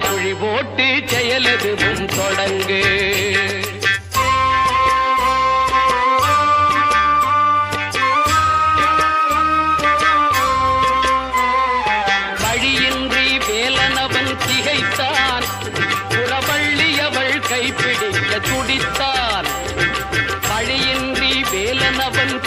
குழி போட்டு செயலது முன் தொடங்கு. வழியின்றி வேலனவன் திகைத்தான். புறவள்ளியவள் கைப்பிடிக்க துடித்தான். வழியின்றி வேலனவன்